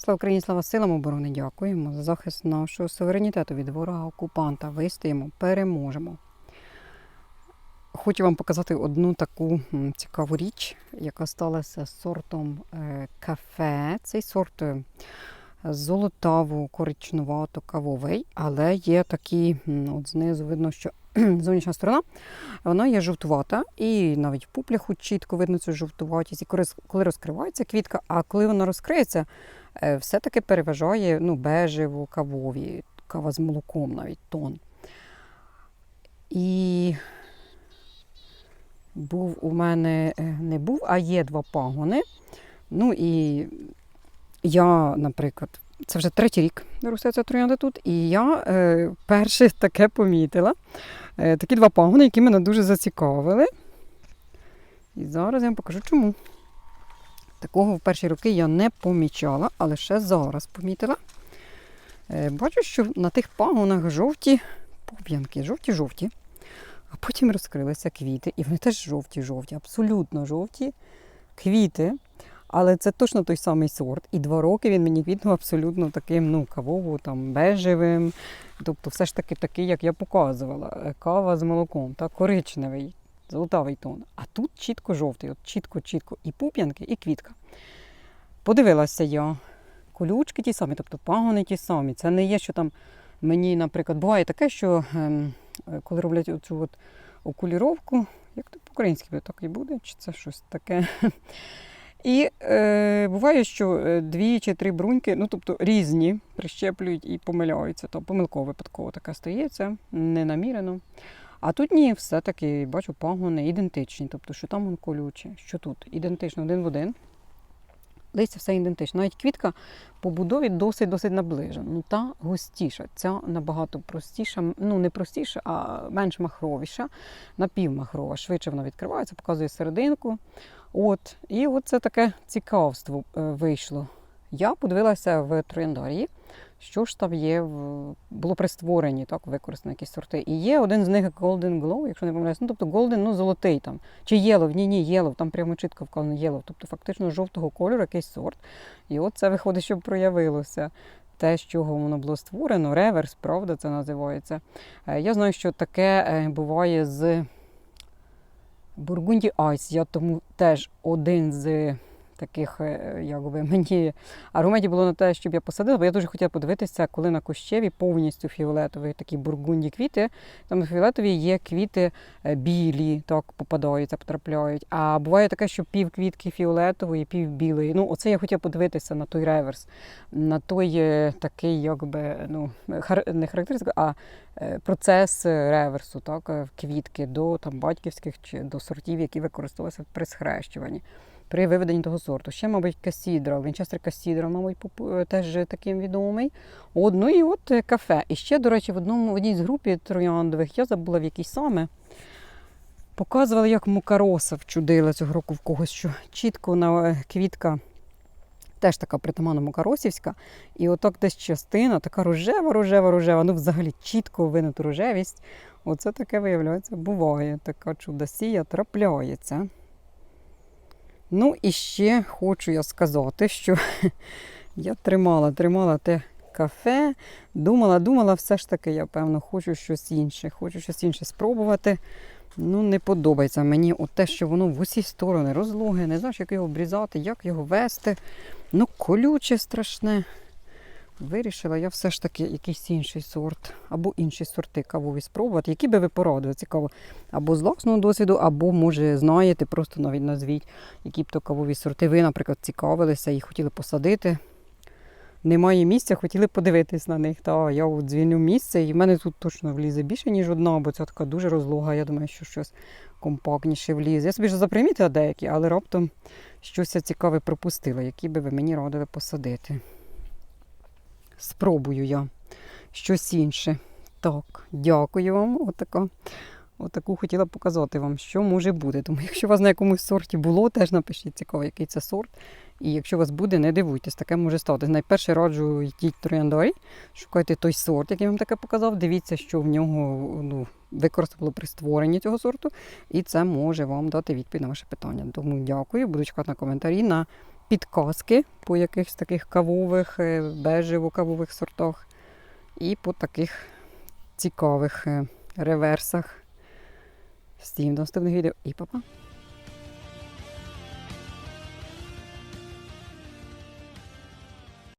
Слава Україні, слава силам оборони! Дякуємо за захист нашого суверенітету від ворога окупанта. Вистоїмо, переможемо. Хочу вам показати одну таку цікаву річ, яка сталася сортом е, кафе. Цей сорт е, золотаво коричнувато кавовий, але є такі, от знизу видно, що зовнішня сторона, вона є жовтувата, і навіть в пупляху чітко видно цю жовтуватість. І коли, розкривається квітка, а коли вона розкриється, все-таки переважає ну, бежево, кавові, кава з молоком навіть тон. І був у мене е, не був, а є два пагони. Ну і я, наприклад, це вже третій рік росте ця троянда тут, і я е, перше таке помітила. Е, такі два пагони, які мене дуже зацікавили. І зараз я вам покажу чому. Такого в перші роки я не помічала, але ще зараз помітила. Е, бачу, що на тих пагонах жовті пуп'янки, жовті-жовті. А потім розкрилися квіти, і вони теж жовті-жовті, абсолютно жовті квіти. Але це точно той самий сорт. І два роки він мені квітнув абсолютно таким, ну, кавово, там, бежевим. Тобто, все ж таки такий, як я показувала, е, кава з молоком, та коричневий, золотавий тон. А тут чітко жовтий, от чітко-чітко і пуп'янки, і квітка. Подивилася я. Колючки ті самі, тобто пагони ті самі. Це не є, що там мені, наприклад, буває таке, що ем, коли роблять оцю от окуліровку, як то по-українськи так і буде, чи це щось таке. І е, буває, що е, дві чи три бруньки, ну тобто різні, прищеплюють і помиляються. То помилково випадково таке стається, ненамірено. А тут ні, все-таки бачу пагони ідентичні, тобто, що там он колюче, що тут ідентично один в один. Листя все ідентично. Навіть квітка по будові досить-досить наближена. Ну, та густіша. Ця набагато простіша, ну не простіша, а менш махровіша, напівмахрова. Швидше вона відкривається, показує серединку. От, і от це таке цікавство е, вийшло. Я подивилася в трояндарії, що ж там є, було при створенні, так, використані якісь сорти. І є один з них Golden Glow, якщо не помиляюсь, ну тобто Golden, ну золотий там. Чи Yellow, ні, ні, Yellow, там прямо чітко вказано Yellow, тобто фактично жовтого кольору якийсь сорт. І от це виходить, що проявилося. Те, з чого воно було створено, реверс, правда, це називається. Е, Я знаю, що таке е, буває з Бургунді Айс. Я тому теж один з таких, е, якби мені аргументів було на те, щоб я посадила, бо я дуже хотіла подивитися, коли на кущеві повністю фіолетові такі бургунді квіти. Там фіолетові є квіти е, білі, так попадаються, потрапляють. А буває таке, що пів квітки фіолетової, пів білої. Ну, оце я хотіла подивитися на той реверс, на той е, такий, якби, ну, не характеристика, а процес реверсу, так, квітки до там, батьківських чи до сортів, які використовувалися при схрещуванні. При виведенні того сорту. Ще, мабуть, касідра, Вінчестер касідра, мабуть, е, теж таким відомий. От, ну і от е, кафе. І ще, до речі, в одному в одній з групі трояндових, я забула в якій саме. Показували, як мукароса вчудила цього року в когось, що чітко на е, квітка теж така притаманна мукаросівська. І отак десь частина, така рожева, рожева, рожева, ну взагалі чітко винуту рожевість. Оце таке виявляється, буває. Така чудосія трапляється. Ну і ще хочу я сказати, що я тримала, тримала те кафе, думала, думала, все ж таки, я певно, хочу щось інше, хочу щось інше спробувати. Ну, не подобається мені от те, що воно в усі сторони розлоги, не знаєш, як його обрізати, як його вести. Ну, колюче страшне. Вирішила я все ж таки якийсь інший сорт, або інші сорти кавові спробувати, які би ви порадили, цікаво. Або з власного досвіду, або, може, знаєте, просто навіть назвіть, які б то кавові сорти ви, наприклад, цікавилися і хотіли посадити. Немає місця, хотіли подивитись на них. Та я от звільню місце, і в мене тут точно влізе більше, ніж одна, бо це така дуже розлога. Я думаю, що щось компактніше влізе. Я собі вже запримітила деякі, але раптом щось цікаве пропустила, які би ви мені радили посадити. Спробую я щось інше. Так, дякую вам. Отака. Отаку хотіла показати вам, що може бути. Тому якщо у вас на якомусь сорті було, теж напишіть цікаво, який це сорт. І якщо у вас буде, не дивуйтесь, таке може стати. Найперше раджу йдіть трояндарі, шукайте той сорт, який я вам таке показав. Дивіться, що в нього ну, використано при створенні цього сорту, і це може вам дати відповідь на ваше питання. Тому дякую, буду чекати на коментарі на підказки по якихось таких кавових, е, бежево-кавових сортах і по таких цікавих е, реверсах. Всім до наступних відео і па-па!